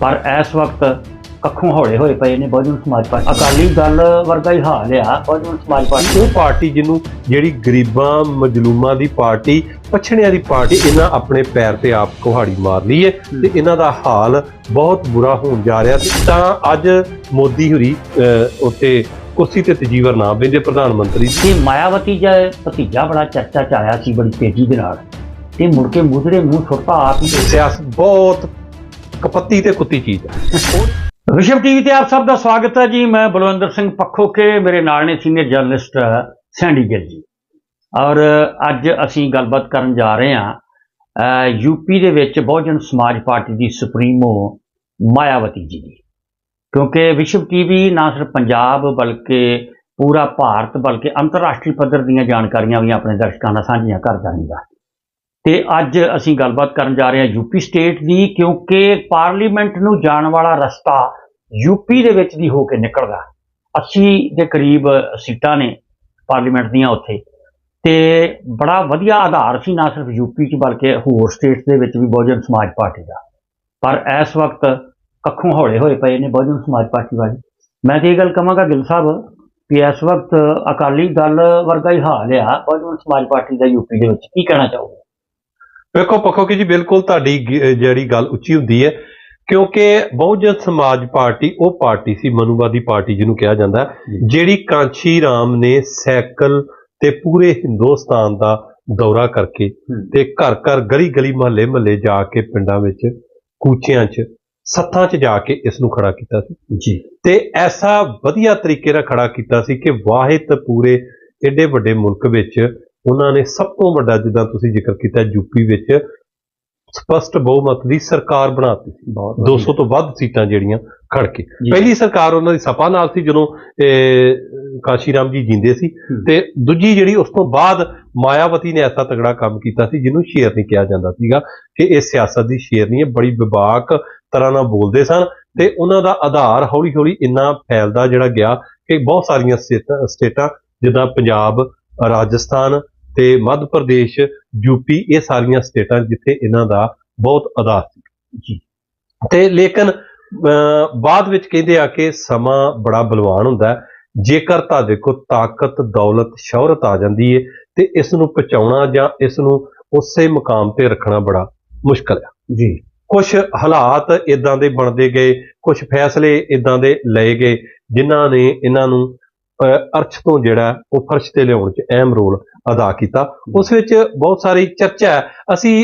ਪਰ ਇਸ ਵਕਤ ਕੱਖੋਂ ਹੌਲੇ ਹੋਏ ਪਏ ਨੇ ਬਹੁਜਨ ਸਮਾਜ ਪਾਰਟੀ। ਅਕਾਲੀ ਦਲ ਵਰਗਾ ਹੀ ਹਾਲ ਆ ਬਹੁਜਨ ਸਮਾਜ ਪਾਰਟੀ। ਉਹ ਪਾਰਟੀ ਜਿਹਨੂੰ ਜਿਹੜੀ ਗਰੀਬਾਂ ਮਜਲੂਮਾਂ ਦੀ ਪਾਰਟੀ ਪਛੜਿਆਂ ਦੀ ਪਾਰਟੀ ਇਹਨਾਂ ਆਪਣੇ ਪੈਰ ਤੇ ਆਪ ਕੁਹਾੜੀ ਮਾਰ ਲਈ ਹੈ ਤੇ ਇਹਨਾਂ ਦਾ ਹਾਲ ਬਹੁਤ ਬੁਰਾ ਹੋਣ ਜਾ ਰਿਹਾ ਤੇ ਤਾਂ ਅੱਜ ਮੋਦੀ ਹੁਰੀ ਉੱਤੇ ਕੁਰਸੀ ਤੇ ਤਜੀਵਰ ਨਾ ਬੈਂਦੇ ਪ੍ਰਧਾਨ ਮੰਤਰੀ। ਤੇ ਮਾਇਆਵਤੀ ਦਾ ਭਤੀਜਾ ਬੜਾ ਚਰਚਾ ਚ ਆਇਆ ਸੀ ਬੜੀ ਤੇਜ਼ੀ ਦੇ ਨਾਲ। ਤੇ ਮੁੜ ਕੇ ਮੁਦਰੇ ਮੂੰਹ ਛੁੱਟਾ ਆਪ ਹੀ ਸਿਆਸਤ ਬਹੁਤ ਕਪੱਤੀ ਤੇ ਕੁੱਤੀ ਚੀਜ਼ ਹੈ। ਵਿਸ਼ਵ ਟੀਵੀ ਤੇ ਆਪ ਸਭ ਦਾ ਸਵਾਗਤ ਹੈ ਜੀ। ਮੈਂ ਬਲਵਿੰਦਰ ਸਿੰਘ ਪੱਖੋਕੇ, ਮੇਰੇ ਨਾਲ ਨੇ senior journalist Sandy Gill ji. ਔਰ ਅੱਜ ਅਸੀਂ ਗੱਲਬਾਤ ਕਰਨ ਜਾ ਰਹੇ ਹਾਂ ਯੂਪੀ ਦੇ ਵਿੱਚ ਬਹੁਜਨ ਸਮਾਜ ਪਾਰਟੀ ਦੀ ਸੁਪਰੀਮੋ ਮਾਇਆਵਤੀ ਜੀ ਦੀ। ਕਿਉਂਕਿ ਵਿਸ਼ਵ ਟੀਵੀ ਨਾ ਸਿਰਫ ਪੰਜਾਬ ਬਲਕਿ ਪੂਰਾ ਭਾਰਤ ਬਲਕਿ ਅੰਤਰਰਾਸ਼ਟਰੀ ਪੱਧਰ ਦੀਆਂ ਜਾਣਕਾਰੀਆਂ ਵੀ ਆਪਣੇ ਦਰਸ਼ਕਾਂ ਨਾਲ ਸਾਂਝੀਆਂ ਕਰਦਾ ਰਹਿੰਦਾ। ਤੇ ਅੱਜ ਅਸੀਂ ਗੱਲਬਾਤ ਕਰਨ ਜਾ ਰਹੇ ਹਾਂ ਯੂਪੀ ਸਟੇਟ ਦੀ, ਕਿਉਂਕਿ ਪਾਰਲੀਮੈਂਟ ਨੂੰ ਜਾਣ ਵਾਲਾ ਰਸਤਾ ਯੂਪੀ ਦੇ ਵਿੱਚ ਦੀ ਹੋ ਕੇ ਨਿਕਲਦਾ। 80 ਦੇ ਕਰੀਬ ਸੀਟਾਂ ਨੇ ਪਾਰਲੀਮੈਂਟ ਦੀਆਂ ਉੱਥੇ। ਤੇ ਬੜਾ ਵਧੀਆ ਆਧਾਰ ਸੀ, ਨਾ ਸਿਰਫ ਯੂਪੀ 'ਚ, ਬਲਕਿ ਹੋਰ ਸਟੇਟਸ ਦੇ ਵਿੱਚ ਵੀ ਬਹੁਜਨ ਸਮਾਜ ਪਾਰਟੀ ਦਾ। ਪਰ ਇਸ ਵਕਤ ਕੱਖੋਂ ਹੌਲੇ ਹੋਏ ਪਏ ਨੇ ਬਹੁਜਨ ਸਮਾਜ ਪਾਰਟੀ ਵਾਲੇ। ਮੈਂ ਤੇ ਇਹ ਗੱਲ ਕਹਾਂਗਾ, ਗਿੱਲ ਸਾਹਿਬ ਵੀ ਇਸ ਵਕਤ ਅਕਾਲੀ ਦਲ ਵਰਗਾ ਹੀ ਹਾਲ ਆ। ਬਹੁਜਨ ਸਮਾਜ ਪਾਰਟੀ ਦਾ ਯੂਪੀ ਦੇ ਵਿੱਚ ਕੀ ਕਹਿਣਾ ਚਾਹੋਗੇ? ਵੇਖੋ ਪੱਖੋ ਕਿ ਜੀ ਬਿਲਕੁਲ ਤੁਹਾਡੀ ਜਿਹੜੀ ਗੱਲ ਉੱਚੀ ਹੁੰਦੀ ਹੈ ਕਿਉਂਕਿ ਬਹੁਜਨ ਸਮਾਜ ਪਾਰਟੀ ਉਹ ਪਾਰਟੀ ਸੀ ਮਨੂਵਾਦੀ ਪਾਰਟੀ ਜਿਹਨੂੰ ਕਿਹਾ ਜਾਂਦਾ ਜਿਹੜੀ ਕਾਂਚੀ ਰਾਮ ਨੇ ਸਾਈਕਲ ਤੇ ਪੂਰੇ ਹਿੰਦੁਸਤਾਨ ਦਾ ਦੌਰਾ ਕਰਕੇ ਤੇ ਘਰ ਘਰ ਗਲੀ ਗਲੀ ਮਹੱਲੇ ਮਹੱਲੇ ਜਾ ਕੇ ਪਿੰਡਾਂ ਵਿੱਚ ਕੂਚਿਆਂ 'ਚ ਸੱਥਾਂ 'ਚ ਜਾ ਕੇ ਇਸ ਨੂੰ ਖੜਾ ਕੀਤਾ ਸੀ। ਜੀ। ਤੇ ਐਸਾ ਵਧੀਆ ਤਰੀਕੇ ਨਾਲ ਖੜਾ ਕੀਤਾ ਸੀ ਕਿ ਵਾਹਿਦ ਪੂਰੇ ਏਡੇ ਵੱਡੇ ਮੁਲਕ ਵਿੱਚ ਉਹਨਾਂ ਨੇ ਸਭ ਤੋਂ ਵੱਡਾ ਜਿੱਦਾਂ ਤੁਸੀਂ ਜ਼ਿਕਰ ਕੀਤਾ ਯੂਪੀ ਵਿੱਚ ਸਪਸ਼ਟ ਬਹੁਮਤ ਦੀ ਸਰਕਾਰ ਬਣਾਤੀ ਸੀ। ਬਹੁਤ 200 ਤੋਂ ਵੱਧ ਸੀਟਾਂ ਜਿਹੜੀਆਂ ਖੜ ਕੇ। ਪਹਿਲੀ ਸਰਕਾਰ ਉਹਨਾਂ ਦੀ ਸਪਾ ਨਾਲ ਸੀ ਜਦੋਂ ਕਾਸ਼ੀ ਰਾਮ ਜੀ ਜਿੰਦੇ ਸੀ। ਤੇ ਦੂਜੀ ਜਿਹੜੀ ਉਸ ਤੋਂ ਬਾਅਦ ਮਾਇਆਵਤੀ ਨੇ ਐਸਾ ਤਗੜਾ ਕੰਮ ਕੀਤਾ ਸੀ ਜਿਹਨੂੰ ਸ਼ੇਰ ਨਹੀਂ ਕਿਹਾ ਜਾਂਦਾ ਸੀਗਾ ਕਿ ਇਹ ਸਿਆਸਤ ਦੀ ਸ਼ੇਰ ਨਹੀਂ ਹੈ ਬੜੀ ਵਿਵਾਕ ਤਰ੍ਹਾਂ ਨਾਲ ਬੋਲਦੇ ਸਨ। ਤੇ ਉਹਨਾਂ ਦਾ ਆਧਾਰ ਹੌਲੀ ਹੌਲੀ ਇੰਨਾ ਫੈਲਦਾ ਜਿਹੜਾ ਗਿਆ ਕਿ ਬਹੁਤ ਸਾਰੀਆਂ ਸਟੇਟਾਂ ਜਿੱਦਾਂ ਪੰਜਾਬ ਰਾਜਸਥਾਨ ਤੇ ਮੱਧ ਪ੍ਰਦੇਸ਼ ਯੂਪੀ ਇਹ ਸਾਰੀਆਂ ਸਟੇਟਾਂ ਜਿੱਥੇ ਇਹਨਾਂ ਦਾ ਬਹੁਤ ਆਧਾਰ ਸੀ। ਜੀ। ਤੇ ਲੇਕਿਨ ਬਾਅਦ ਵਿੱਚ ਕਹਿੰਦੇ ਆ ਕਿ ਸਮਾਂ ਬੜਾ ਬਲਵਾਨ ਹੁੰਦਾ ਜੇਕਰ ਤੁਹਾਡੇ ਕੋਲ ਤਾਕਤ ਦੌਲਤ ਸ਼ੌਹਰਤ ਆ ਜਾਂਦੀ ਹੈ ਤੇ ਇਸ ਨੂੰ ਪਹੁੰਚਾਉਣਾ ਜਾਂ ਇਸ ਨੂੰ ਉਸੇ ਮੁਕਾਮ ਤੇ ਰੱਖਣਾ ਬੜਾ ਮੁਸ਼ਕਲ ਹੈ ਜੀ। ਕੁਝ ਹਾਲਾਤ ਇਦਾਂ ਦੇ ਬਣਦੇ ਗਏ ਕੁਝ ਫੈਸਲੇ ਇਦਾਂ ਦੇ ਲਏ ਗਏ ਜਿਨ੍ਹਾਂ ਨੇ ਇਹਨਾਂ ਨੂੰ ਅਰਸ਼ ਤੋਂ ਜਿਹੜਾ ਉਹ ਫਰਸ਼ ਤੇ ਲਿਆਉਣ 'ਚ ਅਹਿਮ ਰੋਲ ਅਦਾ ਕੀਤਾ। ਉਸ ਵਿੱਚ ਬਹੁਤ ਸਾਰੀ ਚਰਚਾ ਹੈ। ਅਸੀਂ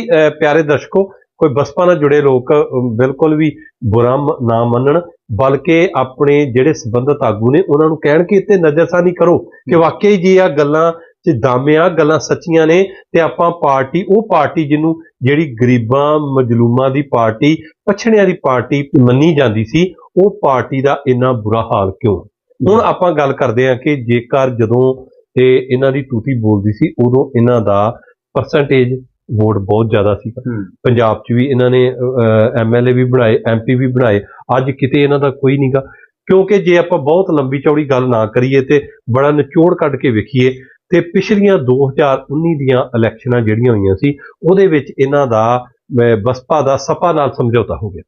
ਪਿਆਰੇ ਦਰਸ਼ਕੋ, ਕੋਈ ਬਸਪਾ ਨਾਲ ਜੁੜੇ ਲੋਕ ਬਿਲਕੁਲ ਵੀ ਬੁਰਾ ਨਾ ਮੰਨਣ, ਬਲਕਿ ਆਪਣੇ ਜਿਹੜੇ ਸੰਬੰਧਤ ਆਗੂ ਨੇ, ਉਹਨਾਂ ਨੂੰ ਕਹਿਣ ਕਿ ਇੱਥੇ ਨਜ਼ਰਸਾਨੀ ਕਰੋ ਕਿ ਵਾਕਈ ਜੀ ਆ ਗੱਲਾਂ ਚ ਦਾਮਿਆ ਗੱਲਾਂ ਸੱਚੀਆਂ ਨੇ ਤੇ ਆਪਾਂ ਪਾਰਟੀ, ਉਹ ਪਾਰਟੀ ਜਿਹਨੂੰ ਜਿਹੜੀ ਗਰੀਬਾਂ, ਮਜਲੂਮਾਂ ਦੀ ਪਾਰਟੀ ਪਛੜਿਆਂ ਦੀ ਪਾਰਟੀ ਮੰਨੀ ਜਾਂਦੀ ਸੀ, ਉਹ ਪਾਰਟੀ ਦਾ ਇੰਨਾ ਬੁਰਾ ਹਾਲ ਕਿਉਂ? ਹੁਣ ਆਪਾਂ ਗੱਲ ਕਰਦੇ ਹਾਂ ਕਿ ਜੇਕਰ ਜਦੋਂ ਇਹ ਇਹਨਾਂ ਦੀ ਟੂਟੀ ਬੋਲਦੀ ਸੀ ਉਦੋਂ ਇਹਨਾਂ ਦਾ ਪਰਸੈਂਟੇਜ ਵੋਟ ਬਹੁਤ ਜ਼ਿਆਦਾ ਸੀ। ਪੰਜਾਬ 'ਚ ਵੀ ਇਹਨਾਂ ਨੇ ਐਮਐਲਏ ਵੀ ਬਣਾਏ ਐਮਪੀ ਵੀ ਬਣਾਏ। ਅੱਜ ਕਿਤੇ ਇਹਨਾਂ ਦਾ ਕੋਈ ਨਹੀਂਗਾ ਕਿਉਂਕਿ ਜੇ ਆਪਾਂ ਬਹੁਤ ਲੰਬੀ ਚੌੜੀ ਗੱਲ ਨਾ ਕਰੀਏ ਤੇ ਬੜਾ ਨਿਚੋੜ ਕੱਢ ਕੇ ਵੇਖੀਏ ਤੇ ਪਿਛਲੀਆਂ 2019 ਦੀਆਂ ਇਲੈਕਸ਼ਨਾਂ ਜਿਹੜੀਆਂ ਹੋਈਆਂ ਸੀ ਉਹਦੇ ਵਿੱਚ ਇਹਨਾਂ ਦਾ ਬਸਪਾ ਦਾ ਸਪਾ ਨਾਲ ਸਮਝੌਤਾ ਹੋ ਗਿਆ।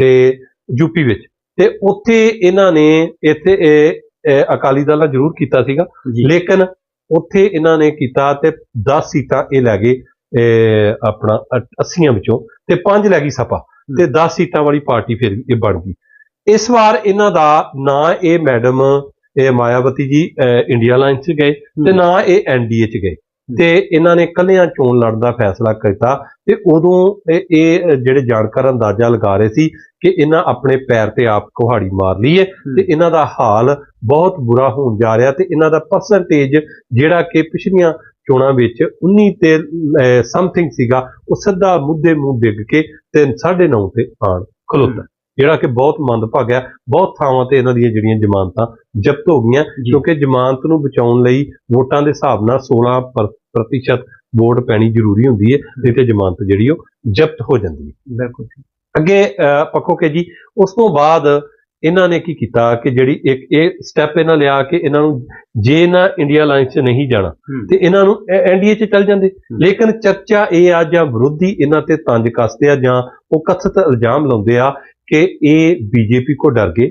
ਤੇ ਯੂਪੀ ਵਿੱਚ। ਤੇ ਉੱਥੇ ਇਹਨਾਂ ਨੇ ਇੱਥੇ ਅਕਾਲੀ ਦਲ ਨਾਲ ਜ਼ਰੂਰ ਕੀਤਾ ਸੀਗਾ। ਲੇਕਿਨ ਉੱਥੇ ਇਹਨਾਂ ਨੇ ਕੀਤਾ ਤੇ 10 ਸੀਟਾਂ ਇਹ ਲੈ ਗਏ ਇਹ ਆਪਣਾ 80 ਵਿੱਚੋਂ ਤੇ 5 ਲੈ ਗਈ ਸਪਾ। ਤੇ 10 ਸੀਟਾਂ ਵਾਲੀ ਪਾਰਟੀ ਫਿਰ ਵੀ ਇਹ ਬਣ ਗਈ। ਇਸ ਵਾਰ ਇਹਨਾਂ ਦਾ ਨਾ ਇਹ ਮੈਡਮ ਇਹ ਮਾਇਆਵਤੀ ਜੀ ਇੰਡੀਆ ਲਾਈਨ 'ਚ ਗਏ ਤੇ ਨਾ ਇਹ ਐਨਡੀਏ 'ਚ ਗਏ। ਤੇ ਇਹਨਾਂ ਨੇ ਕੱਲਿਆਂ ਚੋਣ ਲੜਨ ਦਾ ਫੈਸਲਾ ਕੀਤਾ ਤੇ ਉਦੋਂ ਇਹ ਜਿਹੜੇ ਜਾਣਕਾਰ ਅੰਦਾਜ਼ਾ ਲਗਾ ਰਹੇ ਸੀ ਕਿ ਇਹਨਾਂ ਆਪਣੇ ਪੈਰ ਤੇ ਆਪ ਕੁਹਾੜੀ ਮਾਰ ਲਈ ਹੈ ਤੇ ਇਹਨਾਂ ਦਾ ਹਾਲ ਬਹੁਤ ਬੁਰਾ ਹੋਣ ਜਾ ਰਿਹਾ ਤੇ ਇਹਨਾਂ ਦਾ ਪਰਸੈਂਟੇਜ ਜਿਹੜਾ ਕਿ ਪਿਛਲੀਆਂ ਚੋਣਾਂ ਵਿੱਚ 19 ਤੇ ਸਮਥਿੰਗ ਸੀਗਾ ਉਹ ਸਿੱਧਾ ਮੁੱਦੇ ਮੂੰਹ ਡਿੱਗ ਕੇ ਤੇ 9.5 ਤੇ ਆਣ ਖਲੋਤਾ। ਜਿਹੜਾ ਕਿ ਬਹੁਤ ਮੰਦਭਾਗਾ। ਬਹੁਤ ਥਾਵਾਂ ਤੇ ਇਹਨਾਂ ਦੀਆਂ ਜਿਹੜੀਆਂ ਜ਼ਮਾਨਤਾਂ ਜ਼ਬਤ ਹੋ ਗਈਆਂ। ਕਿਉਂਕਿ ਜ਼ਮਾਨਤ ਨੂੰ ਬਚਾਉਣ ਲਈ ਵੋਟਾਂ ਦੇ ਹਿਸਾਬ ਨਾਲ 16 ਪਰ- ਪ੍ਰਤੀਸ਼ਤ ਵੋਟ ਪੈਣੀ ਜ਼ਰੂਰੀ ਹੁੰਦੀ ਹੈ ਨਹੀਂ ਤੇ ਜ਼ਮਾਨਤ ਜਿਹੜੀ ਉਹ ਜ਼ਬਤ ਹੋ ਜਾਂਦੀ ਹੈ ਬਿਲਕੁਲ ਅੱਗੇ ਅਹ, ਪੱਖੋ ਕੇ ਜੀ ਉਸ ਤੋਂ ਬਾਅਦ ਇਹਨਾਂ ਨੇ ਕੀ ਕੀਤਾ ਕਿ ਜਿਹੜੀ ਇੱਕ ਇਹ ਸਟੈਪ ਇਹਨਾਂ ਲਿਆ ਕਿ ਇਹਨਾਂ ਨੂੰ ਜੇ ਇਹਨਾਂ ਇੰਡੀਆ ਲਾਈਨ 'ਚ ਨਹੀਂ ਜਾਣਾ। ਤੇ ਇਹਨਾਂ ਨੂੰ ਐਨਡੀਏ 'ਚ ਚੱਲ ਜਾਂਦੇ ਲੇਕਿਨ ਚਰਚਾ ਇਹ ਆ ਜਾਂ ਵਿਰੋਧੀ ਇਹਨਾਂ ਤੇ ਤੰਜ ਕੱਸਦੇ ਆ ਜਾਂ ਉਹ ਕਥਿਤ ਇਲਜ਼ਾਮ ਲਾਉਂਦੇ ਆ ਕਿ ਇਹ ਬੀਜੇਪੀ ਕੋ ਡਰ ਗਏ।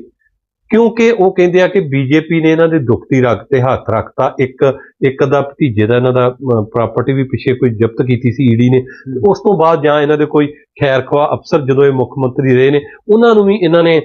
ਕਿਉਂਕਿ ਉਹ ਕਹਿੰਦੇ ਆ ਕਿ ਬੀਜੇਪੀ ਨੇ ਇਹਨਾਂ ਦੇ ਦੁੱਖ ਦੀ ਰਗ ਤੇ ਹੱਥ ਰੱਖਤਾ। ਇੱਕ ਇੱਕ ਦਾ ਭਤੀਜੇ ਦਾ ਇਹਨਾਂ ਦਾ ਪ੍ਰਾਪਰਟੀ ਵੀ ਪਿੱਛੇ ਕੋਈ ਜ਼ਬਤ ਕੀਤੀ ਸੀ ਈਡੀ ਨੇ। ਉਸ ਤੋਂ ਬਾਅਦ ਜਾਂ ਇਹਨਾਂ ਦੇ ਕੋਈ ਖੈਰਖਵਾ ਅਫਸਰ ਜਦੋਂ ਇਹ ਮੁੱਖ ਮੰਤਰੀ ਰਹੇ ਨੇ ਉਹਨਾਂ ਨੂੰ ਵੀ ਇਹਨਾਂ ਨੇ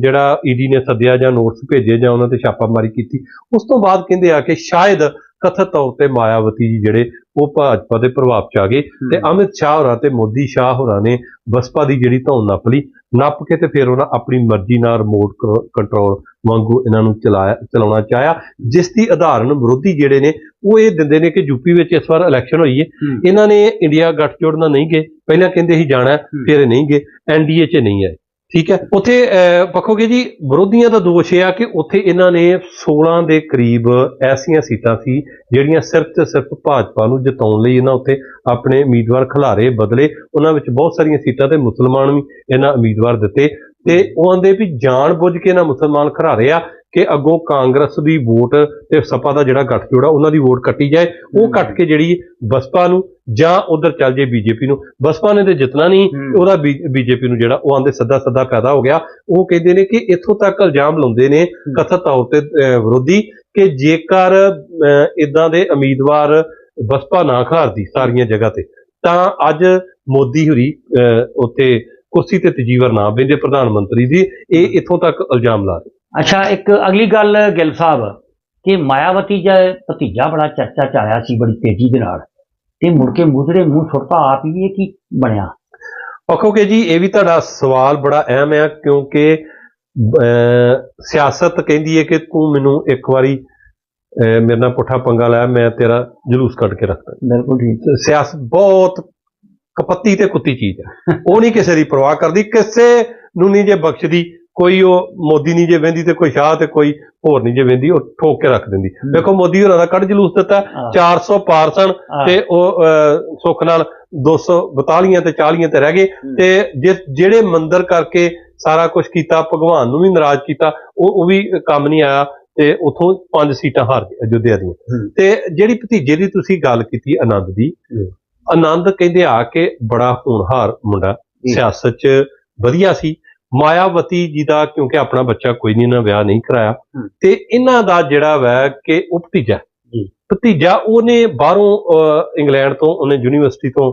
ਜਿਹੜਾ ਈਡੀ ਨੇ ਸੱਦਿਆ ਜਾਂ ਨੋਟਿਸ ਭੇਜੇ ਜਾਂ ਉਹਨਾਂ ਤੇ ਛਾਪਾਮਾਰੀ ਕੀਤੀ। ਉਸ ਤੋਂ ਬਾਅਦ ਕਹਿੰਦੇ ਆ ਕਿ ਸ਼ਾਇਦ ਕਥਿਤ ਤੌਰ ਤੇ ਮਾਇਆਵਤੀ ਜੀ ਜਿਹੜੇ ਉਹ ਭਾਜਪਾ ਦੇ ਪ੍ਰਭਾਵ ਚ ਆ ਗਏ ਤੇ ਅਮਿਤ ਸ਼ਾਹ ਹੋਰਾਂ ਤੇ ਮੋਦੀ ਸ਼ਾਹ ਹੋਰਾਂ ਨੇ ਬਸਪਾ ਦੀ ਜਿਹੜੀ ਧੌਣ ਨੱਪ ਲਈ ਨੱਪ ਕੇ ਤੇ ਫਿਰ ਉਹਨਾਂ ਆਪਣੀ ਮਰਜ਼ੀ ਨਾਲ ਰਿਮੋਟ ਕੰਟਰੋਲ ਵਾਂਗੂ ਇਹਨਾਂ ਨੂੰ ਚਲਾਇਆ ਚਲਾਉਣਾ ਚਾਹਿਆ ਜਿਸ ਦੀ ਉਦਾਹਰਨ ਵਿਰੋਧੀ ਜਿਹੜੇ ਨੇ ਉਹ ਇਹ ਦਿੰਦੇ ਨੇ ਕਿ ਯੂਪੀ ਵਿੱਚ ਇਸ ਵਾਰ ਇਲੈਕਸ਼ਨ ਹੋਈ ਹੈ। ਇਹਨਾਂ ਨੇ ਇੰਡੀਆ ਗੱਠਜੋੜ ਨਾਲ ਨਹੀਂ ਗਏ। ਪਹਿਲਾਂ ਕਹਿੰਦੇ ਸੀ ਜਾਣਾ। ਫਿਰ ਨਹੀਂ ਗਏ। ਐਨਡੀਏ 'ਚ ਨਹੀਂ ਆਏ। ਠੀਕ ਹੈ। ਉੱਥੇ ਅਹ, ਪੱਖੋਗੇ ਜੀ ਵਿਰੋਧੀਆਂ ਦਾ ਦੋਸ਼ ਇਹ ਆ ਕਿ ਉੱਥੇ ਇਹਨਾਂ ਨੇ 16 ਦੇ ਕਰੀਬ ਐਸੀਆਂ ਸੀਟਾਂ ਸੀ ਜਿਹੜੀਆਂ ਸਿਰਫ ਤੇ ਸਿਰਫ ਭਾਜਪਾ ਨੂੰ ਜਿਤਾਉਣ ਲਈ ਇਹਨਾਂ ਉੱਤੇ ਆਪਣੇ ਉਮੀਦਵਾਰ ਖਿਲਾਰੇ ਬਦਲੇ। ਉਹਨਾਂ ਵਿੱਚ ਬਹੁਤ ਸਾਰੀਆਂ ਸੀਟਾਂ ਤੇ ਮੁਸਲਮਾਨ ਵੀ ਇਹਨਾਂ ਉਮੀਦਵਾਰ ਦਿੱਤੇ। ਤੇ ਉਹ ਆਂਦੇ ਵੀ ਜਾਣ ਬੁੱਝ ਕੇ ਇਹਨਾਂ ਮੁਸਲਮਾਨ ਖਿਲਾਰੇ ਆ ਕਿ ਅੱਗੋਂ ਕਾਂਗਰਸ ਦੀ ਵੋਟ ਤੇ ਸਪਾ ਦਾ ਜਿਹੜਾ ਗੱਠਜੋੜ ਆ ਉਹਨਾਂ ਦੀ ਵੋਟ ਕੱਟੀ ਜਾਏ। ਉਹ ਕੱਟ ਕੇ ਜਿਹੜੀ ਬਸਪਾ ਨੂੰ ਜਾਂ ਉਧਰ ਚੱਲ ਜੇ ਬੀਜੇਪੀ ਨੂੰ। ਬਸਪਾ ਨੇ ਤੇ ਜਿੱਤਣਾ ਨਹੀਂ। ਉਹਦਾ ਬੀਜੇਪੀ ਨੂੰ ਜਿਹੜਾ ਉਹ ਆਂਦੇ ਸੱਦਾ ਸੱਦਾ ਪੈਦਾ ਹੋ ਗਿਆ। ਉਹ ਕਹਿੰਦੇ ਨੇ ਕਿ ਇੱਥੋਂ ਤੱਕ ਇਲਜ਼ਾਮ ਲਾਉਂਦੇ ਨੇ ਕਥਿਤ ਤੌਰ ਤੇ ਵਿਰੋਧੀ ਕਿ ਜੇਕਰ ਇਦਾਂ ਦੇ ਉਮੀਦਵਾਰ ਬਸਪਾ ਨਾ ਖਿਲਾਰਦੀ ਸਾਰੀਆਂ ਜਗ੍ਹਾ ਤੇ ਤਾਂ ਅੱਜ ਮੋਦੀ ਹੁਰੀ ਉੱਥੇ ਕੁਰਸੀ ਤੇ ਤਜੀਵਰ ਨਾ ਬੈਂਦੇ ਪ੍ਰਧਾਨ ਮੰਤਰੀ ਦੀ ਇਹ ਇੱਥੋਂ ਤੱਕ ਇਲਜ਼ਾਮ ਲਾ ਰਹੇ। ਅੱਛਾ ਇੱਕ ਅਗਲੀ ਗੱਲ ਗਿੱਲ ਸਾਹਿਬ ਕਿ ਮਾਇਆਵਤੀ ਦਾ ਭਤੀਜਾ ਬੜਾ ਚਰਚਾ ਚ ਆਇਆ ਸੀ ਬੜੀ ਤੇਜ਼ੀ ਦੇ ਨਾਲ ਤੇ ਮੁੜ ਕੇ ਮੁਦਰੇ ਮੂੰਹ ਸੁੱਟਤਾ ਆਪ ਹੀ ਇਹ ਕੀ ਬਣਿਆ? ਆਖੋਗੇ ਜੀ ਇਹ ਵੀ ਤੁਹਾਡਾ ਸਵਾਲ ਬੜਾ ਅਹਿਮ ਹੈ ਕਿਉਂਕਿ ਸਿਆਸਤ ਕਹਿੰਦੀ ਹੈ ਕਿ ਤੂੰ ਮੈਨੂੰ ਇੱਕ ਵਾਰੀ ਮੇਰੇ ਨਾਲ ਪੁੱਠਾ ਪੰਗਾ ਲਾਇਆ ਮੈਂ ਤੇਰਾ ਜਲੂਸ ਕੱਢ ਕੇ ਰੱਖਦਾ। ਬਿਲਕੁਲ ਠੀਕ। ਸਿਆਸਤ ਬਹੁਤ ਕਪੱਤੀ ਤੇ ਕੁੱਤੀ ਚੀਜ਼ ਹੈ ਉਹ ਨਹੀਂ ਕਿਸੇ ਦੀ ਪਰਵਾਹ ਕਰਦੀ ਕਿਸੇ ਨੂੰ ਨਹੀਂ ਜੇ ਬਖਸ਼ਦੀ ਕੋਈ ਉਹ ਮੋਦੀ ਨਹੀਂ ਜੇ ਵਹਿੰਦੀ ਤੇ ਕੋਈ ਸ਼ਾਹ ਤੇ ਕੋਈ ਹੋਰ ਨਹੀਂ ਜੇ ਵਹਿੰਦੀ ਉਹ ਠੋਕ ਕੇ ਰੱਖ ਦਿੰਦੀ। ਦੇਖੋ ਮੋਦੀ ਹੋਰਾਂ ਦਾ ਕੱਢ ਜਲੂਸ ਦਿੱਤਾ ਹਾਂ। 400 ਪਾਰ ਸਨ। ਤੇ ਉਹ ਸੁੱਖ ਨਾਲ 242 ਤੇ 40 ਤੇ ਰਹਿ ਗਏ। ਤੇ ਜਿਸ ਜਿਹੜੇ ਮੰਦਰ ਕਰਕੇ ਸਾਰਾ ਕੁਝ ਕੀਤਾ ਭਗਵਾਨ ਨੂੰ ਵੀ ਨਾਰਾਜ਼ ਕੀਤਾ ਉਹ ਉਹ ਵੀ ਕੰਮ ਨਹੀਂ ਆਇਆ ਤੇ ਉਥੋਂ ਪੰਜ ਸੀਟਾਂ ਹਾਰ ਗਏ ਅਯੁੱਧਿਆ ਦੀਆਂ। ਤੇ ਜਿਹੜੀ ਭਤੀਜੇ ਦੀ ਤੁਸੀਂ ਗੱਲ ਕੀਤੀ ਆਨੰਦ ਦੀ। ਆਨੰਦ ਕਹਿੰਦੇ ਆ ਕਿ ਬੜਾ ਹੋਣਹਾਰ ਮੁੰਡਾ। ਸਿਆਸਤ 'ਚ ਵਧੀਆ ਸੀ ਮਾਇਆਵਤੀ ਜੀ ਦਾ ਕਿਉਂਕਿ ਆਪਣਾ ਬੱਚਾ ਕੋਈ ਨਹੀਂ ਇਹਨਾਂ ਵਿਆਹ ਨਹੀਂ ਕਰਾਇਆ ਹੂੰ। ਤੇ ਇਹਨਾਂ ਦਾ ਜਿਹੜਾ ਵੈ ਕਿ ਉਹ ਭਤੀਜਾ ਜੀ। ਭਤੀਜਾ ਉਹਨੇ ਬਾਹਰੋਂ ਇੰਗਲੈਂਡ ਤੋਂ ਉਹਨੇ ਯੂਨੀਵਰਸਿਟੀ ਤੋਂ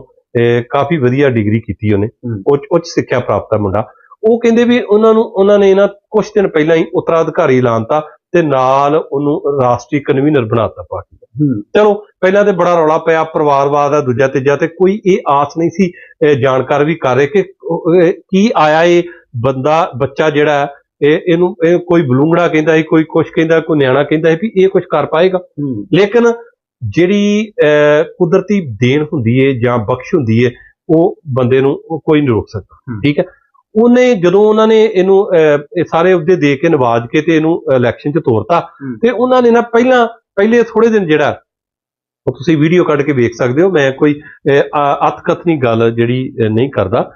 ਕਾਫੀ ਵਧੀਆ ਡਿਗਰੀ ਕੀਤੀ ਉਹਨੇ ਹੂੰ। ਉੱਚ ਉੱਚ ਸਿੱਖਿਆ ਪ੍ਰਾਪਤ ਆ ਮੁੰਡਾ ਉਹ ਕਹਿੰਦੇ ਵੀ ਉਹਨਾਂ ਨੂੰ ਉਹਨਾਂ ਨੇ ਇਹਨਾਂ ਕੁਝ ਦਿਨ ਪਹਿਲਾਂ ਹੀ ਉੱਤਰਾਧਿਕਾਰੀ ਐਲਾਨਤਾ ਤੇ ਨਾਲ ਉਹਨੂੰ ਰਾਸ਼ਟਰੀ ਕਨਵੀਨਰ ਬਣਾਤਾ ਪਾਰਟੀ ਦਾ। ਚਲੋ ਪਹਿਲਾਂ ਤੇ ਬੜਾ ਰੌਲਾ ਪਿਆ ਪਰਿਵਾਰਵਾਦ ਆ ਦੂਜਾ ਤੀਜਾ ਤੇ ਕੋਈ ਇਹ ਆਸ ਨਹੀਂ ਸੀ ਜਾਣਕਾਰ ਵੀ ਕਰ ਰਹੇ ਕਿ ਕੀ ਆਇਆ ਇਹ ਬੰਦਾ ਬੱਚਾ ਜਿਹੜਾ ਇਹ ਇਹਨੂੰ ਇਹ ਕੋਈ ਬਲੂੰਗੜਾ ਕਹਿੰਦਾ ਹੈ ਕੋਈ ਕੁਛ ਕਹਿੰਦਾ ਕੋਈ ਨਿਆਣਾ ਕਹਿੰਦਾ ਹੈ ਵੀ ਇਹ ਕੁਝ ਕਰ ਪਾਏਗਾ। ਲੇਕਿਨ ਜਿਹੜੀ ਕੁਦਰਤੀ ਦੇਣ ਹੁੰਦੀ ਹੈ ਜਾਂ ਬਖਸ਼ ਹੁੰਦੀ ਹੈ ਉਹ ਬੰਦੇ ਨੂੰ ਕੋਈ ਨਹੀਂ ਰੋਕ ਸਕਦਾ। ਠੀਕ ਹੈ? ਉਹਨੇ ਜਦੋਂ ਉਹਨਾਂ ਨੇ ਇਹਨੂੰ ਇਹ ਸਾਰੇ ਅਹੁਦੇ ਦੇ ਕੇ ਨਵਾਜ ਕੇ ਤੇ ਇਹਨੂੰ ਇਲੈਕਸ਼ਨ 'ਚ ਤੋਰਤਾ। ਤੇ ਉਹਨਾਂ ਨੇ ਨਾ ਪਹਿਲਾਂ ਪਹਿਲੇ ਥੋੜੇ ਦਿਨ ਜਿਹੜਾ ਉਹ ਤੁਸੀਂ ਵੀਡੀਓ ਕੱਢ ਕੇ ਵੇਖ ਸਕਦੇ ਹੋ ਮੈਂ ਕੋਈ ਅਤਕਥਨੀ ਗੱਲ ਜਿਹੜੀ ਨਹੀਂ ਕਰਦਾ।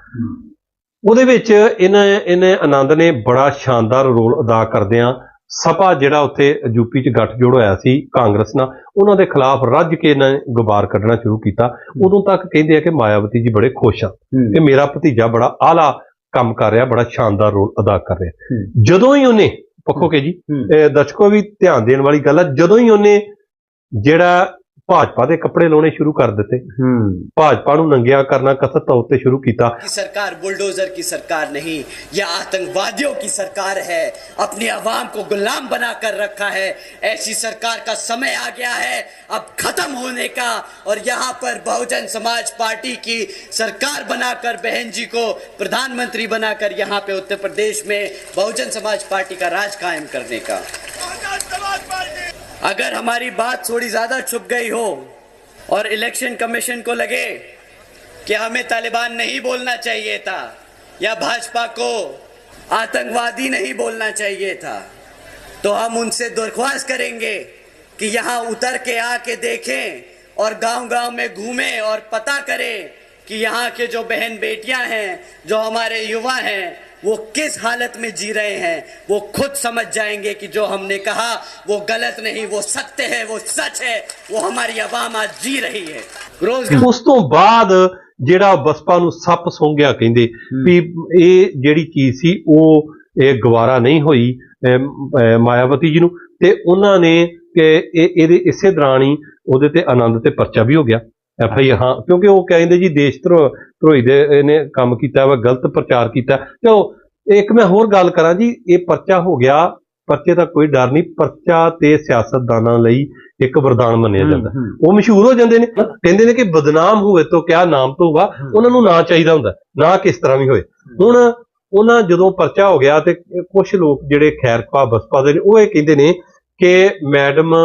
ਉਹਦੇ ਵਿੱਚ ਇਹਨਾਂ ਇਹਨੇ ਆਨੰਦ ਨੇ ਬੜਾ ਸ਼ਾਨਦਾਰ ਰੋਲ ਅਦਾ ਕਰਦਿਆਂ ਸਪਾ ਜਿਹੜਾ ਉੱਥੇ ਯੂਪੀ 'ਚ ਗੱਠਜੋੜ ਹੋਇਆ ਸੀ ਕਾਂਗਰਸ ਨਾਲ ਉਹਨਾਂ ਦੇ ਖਿਲਾਫ ਰੱਜ ਕੇ ਇਹਨਾਂ ਨੇ ਗੁਬਾਰ ਕੱਢਣਾ ਸ਼ੁਰੂ ਕੀਤਾ। ਉਦੋਂ ਤੱਕ ਕਹਿੰਦੇ ਆ ਕਿ ਮਾਇਆਵਤੀ ਜੀ ਬੜੇ ਖੁਸ਼ ਆ ਕਿ ਮੇਰਾ ਭਤੀਜਾ ਬੜਾ ਆਲਾ ਕੰਮ ਕਰ ਰਿਹਾ ਬੜਾ ਸ਼ਾਨਦਾਰ ਰੋਲ ਅਦਾ ਕਰ ਰਿਹਾ। ਹੂੰ। ਜਦੋਂ ਹੀ ਉਹਨੇ ਪੱਖੋ ਕੇ ਜੀ? ਹੂੰ। ਦਰਸ਼ਕੋ ਵੀ ਧਿਆਨ ਦੇਣ ਵਾਲੀ ਗੱਲ ਆ ਜਦੋਂ ਹੀ ਉਹਨੇ ਜਿਹੜਾ ਭਾਜਪਾ ਦੇ ਕੱਪੜੇ ਲਾਉਣੇ ਸ਼ੁਰੂ ਕਰ ਦਿੱਤੇ ਹੂੰ ਭਾਜਪਾ ਨੂੰ ਨੰਗਿਆ ਕਰਨਾ ਕਥਿਤ ਤੌਰ ਤੇ ਸ਼ੁਰੂ ਕੀਤਾ की सरकार बुलडोजर की सरकार नहीं यह आतंकवादियों की सरकार है अपनी आवाम को गुलाम बनाकर रखा है ऐसी सरकार का समय आ गया है अब खत्म होने का और यहाँ पर बहुजन समाज पार्टी की सरकार बनाकर बहन जी को प्रधानमंत्री बनाकर यहाँ पे उत्तर प्रदेश में बहुजन समाज पार्टी का राज कायम करने का अगर हमारी बात थोड़ी ज़्यादा छुप गई हो और इलेक्शन कमीशन को लगे कि हमें तालिबान नहीं बोलना चाहिए था या भाजपा को आतंकवादी नहीं बोलना चाहिए था तो हम उनसे दरख्वास्त करेंगे कि यहाँ उतर के आके देखें और गाँव गाँव में घूमें और पता करें कि यहाँ के जो बहन बेटियाँ हैं, जो हमारे युवा हैं वो किस हालत में जी रहे हैं वो खुद समझ जाएंगे कि जो हमने कहा वो गलत नहीं वो सत्य है वो सच है वो हमारी आवाम आज जी रही है रोजगार ਉਸ ਤੋਂ ਬਾਅਦ ਜਿਹੜਾ ਬਸਪਾ ਨੂੰ ਸੱਪ ਸੌਂਗਿਆ ਕਹਿੰਦੇ ਵੀ ਇਹ ਜਿਹੜੀ ਚੀਜ਼ ਸੀ ਉਹ ਇਹ ਗਵਾਰਾ ਨਹੀਂ ਹੋਈ ਅਮ, ਅਮ, ਮਾਇਆਵਤੀ ਜੀ ਨੂੰ ਤੇ ਉਹਨਾਂ ਨੇ ਕਿ ਇਹ ਇਹਦੇ ਇਸੇ ਦੌਰਾਨ ਹੀ ਉਹਦੇ ਤੇ ਆਨੰਦ ਤੇ ਪਰਚਾ ਵੀ ਹੋ ਗਿਆ ਐਫ ਆਈ ਹਾਂ ਕਿਉਂਕਿ ਉਹ ਕਹਿੰਦੇ ਜੀ ਦੇਸ਼ ਧਰੋ ਧਰੋਹੀ ਦੇ ਇਹਨੇ ਕੰਮ ਕੀਤਾ ਵਾ ਗਲਤ ਪ੍ਰਚਾਰ ਕੀਤਾ। ਚਲੋ ਇੱਕ ਮੈਂ ਹੋਰ ਗੱਲ ਕਰਾਂ ਜੀ ਇਹ ਪਰਚਾ ਹੋ ਗਿਆ। ਪਰਚੇ ਦਾ ਕੋਈ ਡਰ ਨਹੀਂ ਪਰਚਾ ਤੇ ਸਿਆਸਤਦਾਨਾਂ ਲਈ ਇੱਕ ਵਰਦਾਨ ਮੰਨਿਆ ਜਾਂਦਾ। ਉਹ ਮਸ਼ਹੂਰ ਹੋ ਜਾਂਦੇ ਨੇ। ਕਹਿੰਦੇ ਨੇ ਕਿ ਬਦਨਾਮ ਹੋਵੇ ਤਾਂ ਕਿਆ ਨਾਮ ਤੋਂ ਹੋਗਾ ਉਹਨਾਂ ਨੂੰ ਨਾ ਚਾਹੀਦਾ ਹੁੰਦਾ ਨਾ ਕਿਸ ਤਰ੍ਹਾਂ ਵੀ ਹੋਏ। ਹੁਣ ਉਹਨਾਂ ਜਦੋਂ ਪਰਚਾ ਹੋ ਗਿਆ ਤੇ ਕੁਝ ਲੋਕ ਜਿਹੜੇ ਖੈਰਖਵਾ ਬਸਪਾ ਦੇ ਨੇ ਉਹ ਇਹ ਕਹਿੰਦੇ ਨੇ ਕਿ ਮੈਡਮ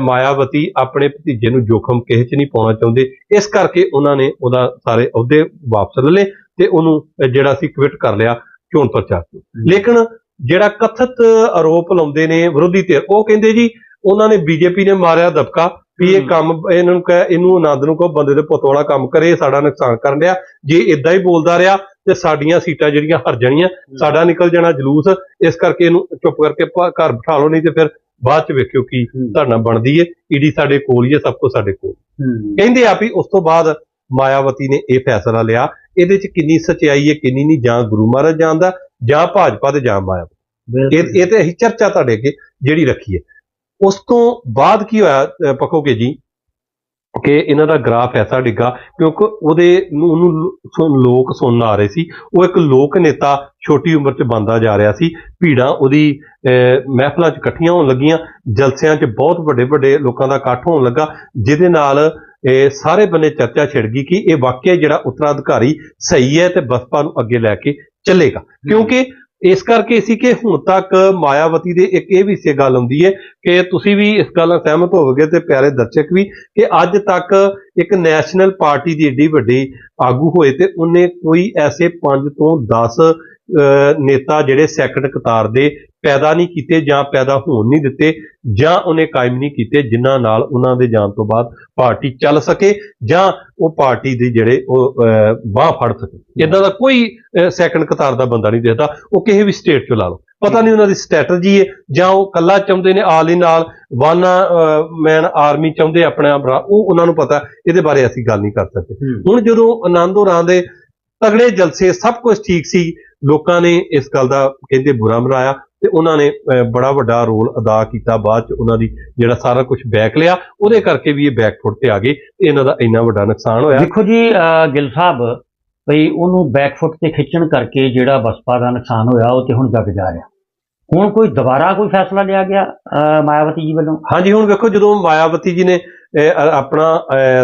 ਮਾਇਆਵਤੀ ਆਪਣੇ ਭਤੀਜੇ ਨੂੰ ਜੋਖਮ ਕਿਸੇ 'ਚ ਨਹੀਂ ਪਾਉਣਾ ਚਾਹੁੰਦੇ। ਇਸ ਕਰਕੇ ਉਹਨਾਂ ਨੇ ਉਹਦਾ ਸਾਰੇ ਅਹੁਦੇ ਵਾਪਸ ਲੈ ਲਏ ਤੇ ਉਹਨੂੰ ਜਿਹੜਾ ਸੀ ਕਵਿਟ ਕਰ ਲਿਆ ਚੋਣ ਪ੍ਰਚਾਰ ਤੋਂ। ਲੇਕਿਨ ਜਿਹੜਾ ਕਥਿਤ ਆਰੋਪ ਲਾਉਂਦੇ ਨੇ ਵਿਰੋਧੀ ਧਿਰ ਉਹ ਕਹਿੰਦੇ ਜੀ ਉਹਨਾਂ ਨੇ ਬੀਜੇਪੀ ਨੇ ਮਾਰਿਆ ਦਬਕਾ ਵੀ ਇਹ। ਕੰਮ ਇਹਨਾਂ ਨੂੰ ਕਹੇ ਇਹਨੂੰ ਆਨੰਦ ਨੂੰ ਕਹੋ ਬੰਦੇ ਦੇ ਪੁੱਤ ਵਾਲਾ ਕੰਮ ਕਰੇ ਸਾਡਾ ਨੁਕਸਾਨ ਕਰਨ ਡਿਆ। ਜੇ ਇਦਾਂ ਹੀ ਬੋਲਦਾ ਰਿਹਾ ਤੇ ਸਾਡੀਆਂ ਸੀਟਾਂ ਜਿਹੜੀਆਂ ਹਰ ਜਾਣੀਆਂ ਸਾਡਾ ਨਿਕਲ ਜਾਣਾ ਜਲੂਸ ਇਸ ਕਰਕੇ ਇਹਨੂੰ ਚੁੱਪ ਕਰਕੇ ਘਰ ਬਿਠਾ ਲਓ ਨਹੀਂ ਤੇ ਫਿਰ ਬਾਅਦ ਚ ਵੇਖਿਓ ਕੀ ਧਰਨਾ ਬਣਦੀ ਏ ਈਡੀ ਸਾਡੇ ਕੋਲ ਹੀ ਹੈ ਸਭ ਕੁਝ ਸਾਡੇ ਕੋਲ। ਕਹਿੰਦੇ ਆ ਵੀ ਉਸ ਤੋਂ ਬਾਅਦ ਮਾਇਆਵਤੀ ਨੇ ਇਹ ਫੈਸਲਾ ਲਿਆ ਇਹਦੇ ਚ ਕਿੰਨੀ ਸਚਾਈ ਹੈ ਕਿੰਨੀ ਨਹੀਂ ਜਾਂ ਗੁਰੂ ਮਹਾਰਾਜ ਜਾਣਦਾ ਜਾਂ ਭਾਜਪਾ ਤੇ ਜਾਂ ਮਾਇਆਵਤੀ। ਇਹ ਇਹ ਤੇ ਅਸੀਂ ਚਰਚਾ ਤੁਹਾਡੇ ਅੱਗੇ ਜਿਹੜੀ ਰੱਖੀ ਹੈ ਉਸ ਤੋਂ ਬਾਅਦ ਕੀ ਹੋਇਆ ਪੱਖੋਗੇ ਜੀ? ਕਿ ਇਹਨਾਂ ਦਾ ਗ੍ਰਾਫ ਐਸਾ ਡਿੱਗਾ ਕਿਉਂਕਿ ਉਹਦੇ ਨੂੰ ਉਹਨੂੰ ਲੋ- ਲੋਕ ਸੁਣਨ ਆ ਰਹੇ ਸੀ। ਉਹ ਇੱਕ ਲੋਕ ਨੇਤਾ ਛੋਟੀ ਉਮਰ 'ਚ ਬੰਦਾ ਜਾ ਰਿਹਾ ਸੀ। ਭੀੜਾਂ ਉਹਦੀ ਮਹਿਫਲਾਂ 'ਚ ਇਕੱਠੀਆਂ ਹੋਣ ਲੱਗੀਆਂ। ਜਲਸਿਆਂ 'ਚ ਬਹੁਤ ਵੱਡੇ ਵੱਡੇ ਲੋਕਾਂ ਦਾ ਇਕੱਠ ਹੋਣ ਲੱਗਾ, ਜਿਹਦੇ ਨਾਲ ਇਹ ਸਾਰੇ ਬੰਨੇ ਚਰਚਾ ਛਿੜ ਗਈ ਕਿ ਇਹ ਵਾਕਿਆ ਜਿਹੜਾ ਉੱਤਰਾਧਿਕਾਰੀ ਸਹੀ ਹੈ ਤੇ ਬਸਪਾ ਨੂੰ ਅੱਗੇ ਲੈ ਕੇ ਚੱਲੇਗਾ। ਕਿਉਂਕਿ ਇਸ ਕਰਕੇ ਸੀ ਕਿ ਹੁਣ ਤੱਕ ਮਾਇਆਵਤੀ ਦੇ ਇੱਕ ਇਹ ਵੀ ਸੇ ਗੱਲ ਹੁੰਦੀ ਹੈ ਕਿ ਤੁਸੀਂ ਵੀ ਇਸ ਗੱਲ ਨਾਲ ਸਹਿਮਤ ਹੋਵੋਗੇ ਤੇ ਪਿਆਰੇ ਦਰਸ਼ਕ ਵੀ ਕਿ ਅੱਜ ਤੱਕ ਇੱਕ ਨੈਸ਼ਨਲ ਪਾਰਟੀ ਦੀ ਏਡੀ ਵੱਡੀ ਆਗੂ ਹੋਏ ਤੇ ਉਹਨੇ ਕੋਈ ਐਸੇ 5 ਤੋਂ 10 ਨੇਤਾ ਜਿਹੜੇ ਸੈਕਟਰ ਕਤਾਰ ਦੇ ਪੈਦਾ ਨਹੀਂ ਕੀਤੇ ਜਾਂ ਪੈਦਾ ਹੋਣ ਨਹੀਂ ਦਿੱਤੇ ਜਾਂ ਉਹਨੇ ਕਾਇਮ ਨਹੀਂ ਕੀਤੇ ਜਿਨ੍ਹਾਂ ਨਾਲ ਉਹਨਾਂ ਦੇ ਜਾਣ ਤੋਂ ਬਾਅਦ ਪਾਰਟੀ ਚੱਲ ਸਕੇ ਜਾਂ ਉਹ ਪਾਰਟੀ ਦੇ ਜਿਹੜੇ ਉਹ ਬਾਹ ਫੜ ਸਕੇ। ਇਦਾਂ ਦਾ ਕੋਈ ਸੈਕੰਡ ਕਤਾਰ ਦਾ ਬੰਦਾ ਨਹੀਂ ਦਿਖਦਾ। ਉਹ ਕਿਸੇ ਵੀ ਸਟੇਟ ਚੋਂ ਲਾ ਲਓ। ਪਤਾ ਨਹੀਂ ਉਹਨਾਂ ਦੀ ਸਟ੍ਰੈਟਜੀ ਹੈ ਜਾਂ ਉਹ ਕੱਲਾ ਚਾਹੁੰਦੇ ਨੇ ਆਲ ਇਨ ਆਲ ਵਨ ਮੈਨ ਆਰਮੀ ਚਾਹੁੰਦੇ ਆਪਣੇ ਆਪ ਰਾ- ਉਹ ਉਹਨਾਂ ਨੂੰ ਪਤਾ ਇਹਦੇ ਬਾਰੇ ਅਸੀਂ ਗੱਲ ਨਹੀਂ ਕਰ ਸਕਦੇ। ਹੁਣ ਜਦੋਂ ਆਨੰਦ ਹੋਰਾਂ ਦੇ ਤਗੜੇ ਜਲਸੇ ਸਭ ਕੁਝ ਠੀਕ ਸੀ। ਲੋਕਾਂ ਨੇ ਇਸ ਗੱਲ ਦਾ ਕਹਿੰਦੇ ਬੁਰਾ ਮਰਾਇਆ ਤੇ ਉਹਨਾਂ ਨੇ ਬੜਾ ਵੱਡਾ ਰੋਲ ਅਦਾ ਕੀਤਾ ਬਾਅਦ ਚ ਉਹਨਾਂ ਦੀ ਜਿਹੜਾ ਸਾਰਾ ਕੁਝ ਬੈਕ ਲਿਆ ਉਹਦੇ ਕਰਕੇ ਵੀ ਇਹ ਬੈਕਫੁੱਟ ਤੇ ਆ ਗਏ ਤੇ ਇਹਨਾਂ ਦਾ ਇੰਨਾ ਵੱਡਾ ਨੁਕਸਾਨ ਹੋਇਆ। ਦੇਖੋ ਜੀ ਗਿੱਲ ਸਾਹਿਬ ਭਈ ਉਹਨੂੰ ਬੈਕਫੁੱਟ ਤੇ ਖਿੱਚਣ ਕਰਕੇ ਜਿਹੜਾ ਬਸਪਾ ਦਾ ਨੁਕਸਾਨ ਹੋਇਆ ਉਹ ਤੇ ਹੁਣ ਜਗ ਜਾ ਰਿਹਾ। ਹੁਣ ਕੋਈ ਦੁਬਾਰਾ ਕੋਈ ਫੈਸਲਾ ਲਿਆ ਗਿਆ ਮਾਇਆਵਤੀ ਜੀ ਵੱਲੋਂ? ਹਾਂਜੀ ਹੁਣ ਵੇਖੋ ਜਦੋਂ ਮਾਇਆਵਤੀ ਜੀ ਨੇ ਆਪਣਾ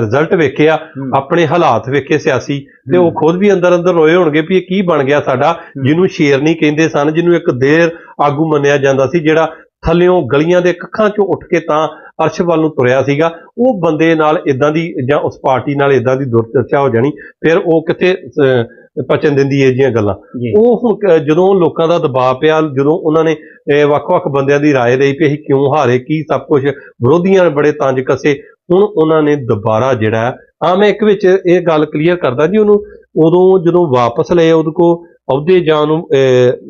ਰਿਜ਼ਲਟ ਵੇਖਿਆ ਆਪਣੇ ਹਾਲਾਤ ਵੇਖੇ ਸਿਆਸੀ ਤੇ ਉਹ ਖੁਦ ਵੀ ਅੰਦਰ ਅੰਦਰ ਰੋਏ ਹੋਣਗੇ ਵੀ ਇਹ ਕੀ ਬਣ ਗਿਆ ਸਾਡਾ ਜਿਹਨੂੰ ਸ਼ੇਰਨੀ ਕਹਿੰਦੇ ਸਨ ਜਿਹਨੂੰ ਇੱਕ ਦੇਰ ਆਗੂ ਮੰਨਿਆ ਜਾਂਦਾ ਸੀ ਜਿਹੜਾ ਥੱਲਿਓਂ ਗਲੀਆਂ ਦੇ ਕੱਖਾਂ ਚੋਂ ਉੱਠ ਕੇ ਤਾਂ ਅਰਸ਼ ਵੱਲ ਨੂੰ ਤੁਰਿਆ ਸੀਗਾ ਉਹ ਬੰਦੇ ਨਾਲ ਇਦਾਂ ਦੀ ਜਾਂ ਉਸ ਪਾਰਟੀ ਨਾਲ ਇਦਾਂ ਦੀ ਦੁਰਚਰਚਾ ਹੋ ਜਾਣੀ ਫਿਰ ਉਹ ਕਿੱਥੇ ਅਹ, ਪਚਣ ਦਿੰਦੀ ਹੈ ਜੀਆਂ ਗੱਲਾਂ ਜੀ ਉਹ ਹੁਣ ਕ- ਜਦੋਂ ਲੋਕਾਂ ਦਾ ਦਬਾਅ ਪਿਆ ਜਦੋਂ ਉਹਨਾਂ ਨੇ ਇਹ ਵੱਖ-ਵੱਖ ਬੰਦਿਆਂ ਦੀ رائے ਲਈ ਵੀ ਅਸੀਂ ਕਿਉਂ ਹਾਰੇ ਕੀ ਸਭ ਕੁਝ ਵਿਰੋਧੀਆਂ ਨੇ ਬੜੇ ਤੰਜ ਕਸੇ ਹੁਣ ਉਹਨਾਂ ਨੇ ਦੁਬਾਰਾ ਜਿਹੜਾ ਹਾਂ ਮੈਂ ਇੱਕ ਵਿੱਚ ਇਹ ਗੱਲ ਕਲੀਅਰ ਕਰਦਾ ਜੀ ਉਹਨੂੰ ਉਦੋਂ ਜਦੋਂ ਵਾਪਸ ਲਏ ਉਹਦੇ ਕੋ ਅਹੁਦੇ ਜਾਂ ਨੂੰ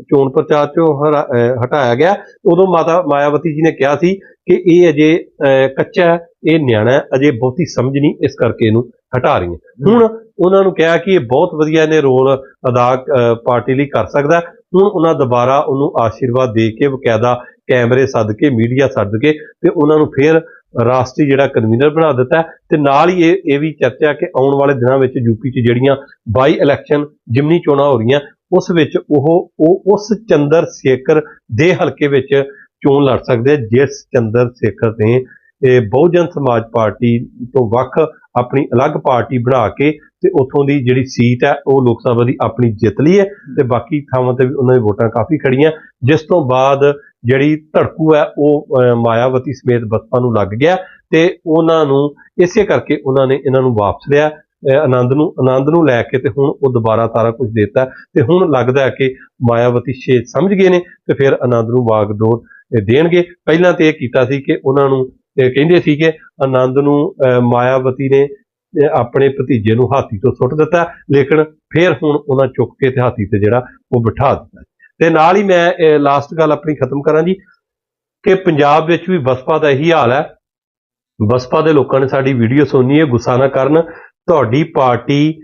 ਚੋਣ ਪ੍ਰਚਾਰ ਚੋਂ ਹਟਾਇਆ ਗਿਆ ਉਦੋਂ ਮਾਤਾ ਮਾਇਆਵਤੀ ਜੀ ਨੇ ਕਿਹਾ ਸੀ ਕਿ ਇਹ ਅਜੇ ਕੱਚਾ ਇਹ ਨਿਆਣਾ ਅਜੇ ਬਹੁਤੀ ਸਮਝ ਨਹੀਂ ਇਸ ਕਰਕੇ ਇਹਨੂੰ ਹਟਾ ਰਹੀ ਹੈ ਹੁਣ ਉਹਨਾਂ ਨੂੰ ਕਿਹਾ ਕਿ ਇਹ ਬਹੁਤ ਵਧੀਆ ਇਹਨੇ ਰੋਲ ਅਦਾ ਪਾਰਟੀ ਲਈ ਕਰ ਸਕਦਾ। ਹੁਣ ਉਹਨਾਂ ਦੁਬਾਰਾ ਉਹਨੂੰ ਆਸ਼ੀਰਵਾਦ ਦੇ ਕੇ ਬਕਾਇਦਾ ਕੈਮਰੇ ਸੱਦ ਕੇ ਮੀਡੀਆ ਸੱਦ ਕੇ ਤੇ ਉਹਨਾਂ ਨੂੰ ਫੇਰ ਰਾਸ਼ਟਰੀ ਜਿਹੜਾ ਕਨਵੀਨਰ ਬਣਾ ਦਿੱਤਾ ਹੈ ਤੇ ਨਾਲ ਹੀ ਇਹ ਇਹ ਵੀ ਚਰਚਾ ਕਿ ਆਉਣ ਵਾਲੇ ਦਿਨਾਂ ਵਿੱਚ ਯੂਪੀ 'ਚ ਜਿਹੜੀਆਂ ਬਾਈ ਇਲੈਕਸ਼ਨ ਜਿਮਨੀ ਚੋਣਾਂ ਹੋ ਰਹੀਆਂ, ਉਸ ਵਿੱਚ ਉਹ ਉਹ, ਉਸ ਚੰਦਰ ਸ਼ੇਖਰ ਦੇ ਹਲਕੇ ਵਿੱਚ ਚੋਣ ਲੜ ਸਕਦੇ ਜਿਸ ਚੰਦਰ ਸ਼ੇਖਰ ਨੇ, ਇਹ ਬਹੁਜਨ ਸਮਾਜ ਪਾਰਟੀ ਤੋਂ ਵੱਖ ਆਪਣੀ ਅਲੱਗ ਪਾਰਟੀ ਬਣਾ ਕੇ ਤੇ ਉੱਥੋਂ ਦੀ ਜਿਹੜੀ ਸੀਟ ਹੈ, ਉਹ ਲੋਕ ਸਭਾ ਦੀ ਆਪਣੀ ਜਿੱਤ ਲਈ ਹੈ ਤੇ ਬਾਕੀ ਥਾਵਾਂ ਤੇ ਵੀ ਉਹਨਾਂ ਦੀ ਵੋਟਾਂ ਕਾਫੀ ਖੜੀਆਂ ਜਿਸ ਤੋਂ ਬਾਅਦ ਜਿਹੜੀ ਧੜਕੂ ਹੈ, ਉਹ ਮਾਇਆਵਤੀ ਸਮੇਤ ਬਸਪਾ ਨੂੰ ਲੱਗ ਗਿਆ ਤੇ ਉਹਨਾਂ ਨੂੰ ਇਸੇ ਕਰਕੇ ਉਹਨਾਂ ਨੇ ਇਹਨਾਂ ਨੂੰ ਵਾਪਸ ਲਿਆ ਆਨੰਦ ਨੂੰ ਆਨੰਦ ਨੂੰ ਲੈ ਕੇ ਤੇ ਹੁਣ ਉਹ ਦੁਬਾਰਾ ਸਾਰਾ ਕੁਝ ਦਿੱਤਾ ਤੇ ਹੁਣ ਲੱਗਦਾ ਹੈ ਕਿ ਮਾਇਆਵਤੀ ਛੇਤ ਸਮਝ ਗਏ ਨੇ ਤੇ ਫਿਰ ਆਨੰਦ ਨੂੰ ਵਾਗਡੋਰ ਦੇਣਗੇ। ਪਹਿਲਾਂ ਤੇ ਇਹ ਕੀਤਾ ਸੀ ਕਿ ਉਹਨਾਂ ਨੂੰ ਕਹਿੰਦੇ ਸੀ ਕਿ ਆਨੰਦ ਨੂੰ ਮਾਇਆਵਤੀ ਨੇ ਆਪਣੇ ਭਤੀਜੇ ਨੂੰ ਹਾਥੀ ਤੋਂ ਸੁੱਟ ਦਿੱਤਾ, ਲੇਕਿਨ ਫਿਰ ਹੁਣ ਉਹਨਾਂ ਚੁੱਕ ਕੇ ਤੇ ਹਾਥੀ ਤੇ ਜਿਹੜਾ ਉਹ ਬਿਠਾ ਦਿੱਤਾ। ਤੇ ਨਾਲ ਹੀ ਮੈਂ ਲਾਸਟ ਗੱਲ ਆਪਣੀ ਖਤਮ ਕਰਾਂ ਜੀ, ਕਿ ਪੰਜਾਬ ਵਿੱਚ ਵੀ ਬਸਪਾ ਦਾ ਇਹੀ ਹਾਲ ਹੈ। ਬਸਪਾ ਦੇ ਲੋਕਾਂ ਨੇ ਸਾਡੀ ਵੀਡੀਓ ਸੁਣਨੀ ਹੈ, ਗੁੱਸਾ ਨਾ ਕਰਨ। ਤੁਹਾਡੀ ਪਾਰਟੀ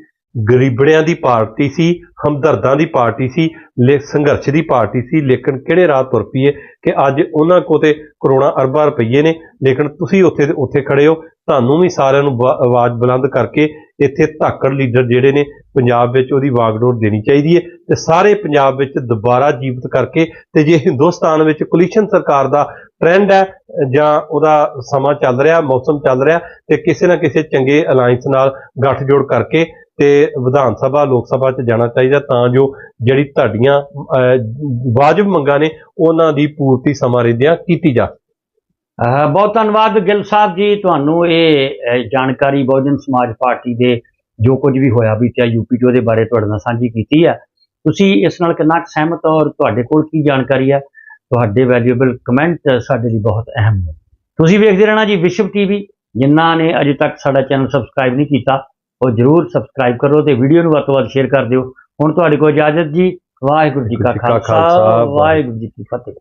ਗਰੀਬੜਿਆਂ ਦੀ ਪਾਰਟੀ ਸੀ, ਹਮਦਰਦਾਂ ਦੀ ਪਾਰਟੀ ਸੀ, ਲੇ, ਸੰਘਰਸ਼ ਦੀ ਪਾਰਟੀ ਸੀ, ਲੇਕਿਨ ਕਿਹੜੇ ਰਾਹ ਤੁਰ ਪਈ ਕਿ ਅੱਜ ਉਹਨਾਂ ਕੋ ਤੇ ਕਰੋੜਾਂ ਅਰਬਾਂ ਰੁਪਈਏ ਨੇ, ਲੇਕਿਨ ਤੁਸੀਂ ਉੱਥੇ ਦੇ ਉੱਥੇ ਖੜੇ ਹੋ। ਤੁਹਾਨੂੰ ਵੀ ਸਾਰਿਆਂ ਨੂੰ ਬ- ਆਵਾਜ਼ ਬੁਲੰਦ ਕਰਕੇ ਇੱਥੇ ਧਾਕੜ ਲੀਡਰ ਜਿਹੜੇ ਨੇ ਪੰਜਾਬ ਵਿੱਚ ਉਹਦੀ ਵਾਗਡੋਰ ਦੇਣੀ ਚਾਹੀਦੀ ਹੈ ਤੇ ਸਾਰੇ ਪੰਜਾਬ ਵਿੱਚ ਦੁਬਾਰਾ ਜੀਵਤ ਕਰਕੇ ਤੇ ਜੇ ਹਿੰਦੁਸਤਾਨ ਵਿੱਚ ਕੋਲੀਸ਼ਨ ਸਰਕਾਰ ਦਾ ਟ੍ਰੈਂਡ ਹੈ, ਜਾਂ ਉਹਦਾ ਸਮਾਂ ਚੱਲ ਰਿਹਾ, ਮੌਸਮ ਚੱਲ ਰਿਹਾ, ਤੇ ਕਿਸੇ ਨਾ ਕਿਸੇ ਚੰਗੇ ਅਲਾਈਅੰਸ ਨਾਲ ਗੱਠਜੋੜ ਕਰਕੇ ਤੇ ਵਿਧਾਨ ਸਭਾ, ਲੋਕ ਸਭਾ 'ਚ ਜਾਣਾ ਚਾਹੀਦਾ ਤਾਂ ਜੋ ਜਿਹੜੀ ਤੁਹਾਡੀਆਂ ਵਾਜਬ ਮੰਗਾਂ ਨੇ ਉਹਨਾਂ ਦੀ ਪੂਰਤੀ ਸਮਾਂ ਰਹਿੰਦਿਆਂ ਕੀਤੀ ਜਾ ਅਹ, ਬਹੁਤ ਧੰਨਵਾਦ ਗਿੱਲ ਸਾਹਿਬ ਜੀ, ਤੁਹਾਨੂੰ ਇਹ ਜਾਣਕਾਰੀ ਬਹੁਜਨ ਸਮਾਜ ਪਾਰਟੀ ਦੇ ਜੋ ਕੁਝ ਵੀ ਹੋਇਆ ਵੀ ਤੇ ਯੂਪੀ 'ਚ ਉਹਦੇ ਬਾਰੇ ਤੁਹਾਡੇ ਨਾਲ ਸਾਂਝੀ ਕੀਤੀ ਹੈ ਤੁਸੀਂ ਇਸ ਨਾਲ ਕਿੰਨਾ ਸਹਿਮਤ ਹੋ ਔਰ ਤੁਹਾਡੇ ਕੋਲ ਕੀ ਜਾਣਕਾਰੀ ਹੈ ਤੁਹਾਡੇ ਵੈਲਿਊਏਬਲ ਕਮੈਂਟ ਸਾਡੇ ਲਈ ਬਹੁਤ ਅਹਿਮ ਨੇ। ਤੁਸੀਂ ਵੇਖਦੇ ਰਹਿਣਾ ਜੀ ਵਿਸ਼ਵ ਟੀਵੀ ਜਿਨ੍ਹਾਂ ਨੇ ਅਜੇ ਤੱਕ ਸਾਡਾ ਚੈਨਲ ਸਬਸਕ੍ਰਾਈਬ ਨਹੀਂ ਕੀਤਾ ਉਹ ਜਰੂਰ ਸਬਸਕ੍ਰਾਈਬ ਕਰੋ ਤੇ ਵੀਡੀਓ ਨੂੰ ਵੱਧ ਤੋਂ ਵੱਧ ਸ਼ੇਅਰ ਕਰ ਦਿਓ। ਹੁਣ ਤੁਹਾਡੇ ਕੋਲ ਇਜਾਜ਼ਤ ਜੀ ਵਾਹਿਗੁਰੂ ਜੀ ਕਾ ਖਾਲਸਾ ਵਾਹਿਗੁਰੂ ਜੀ ਕੀ ਫਤਿਹ।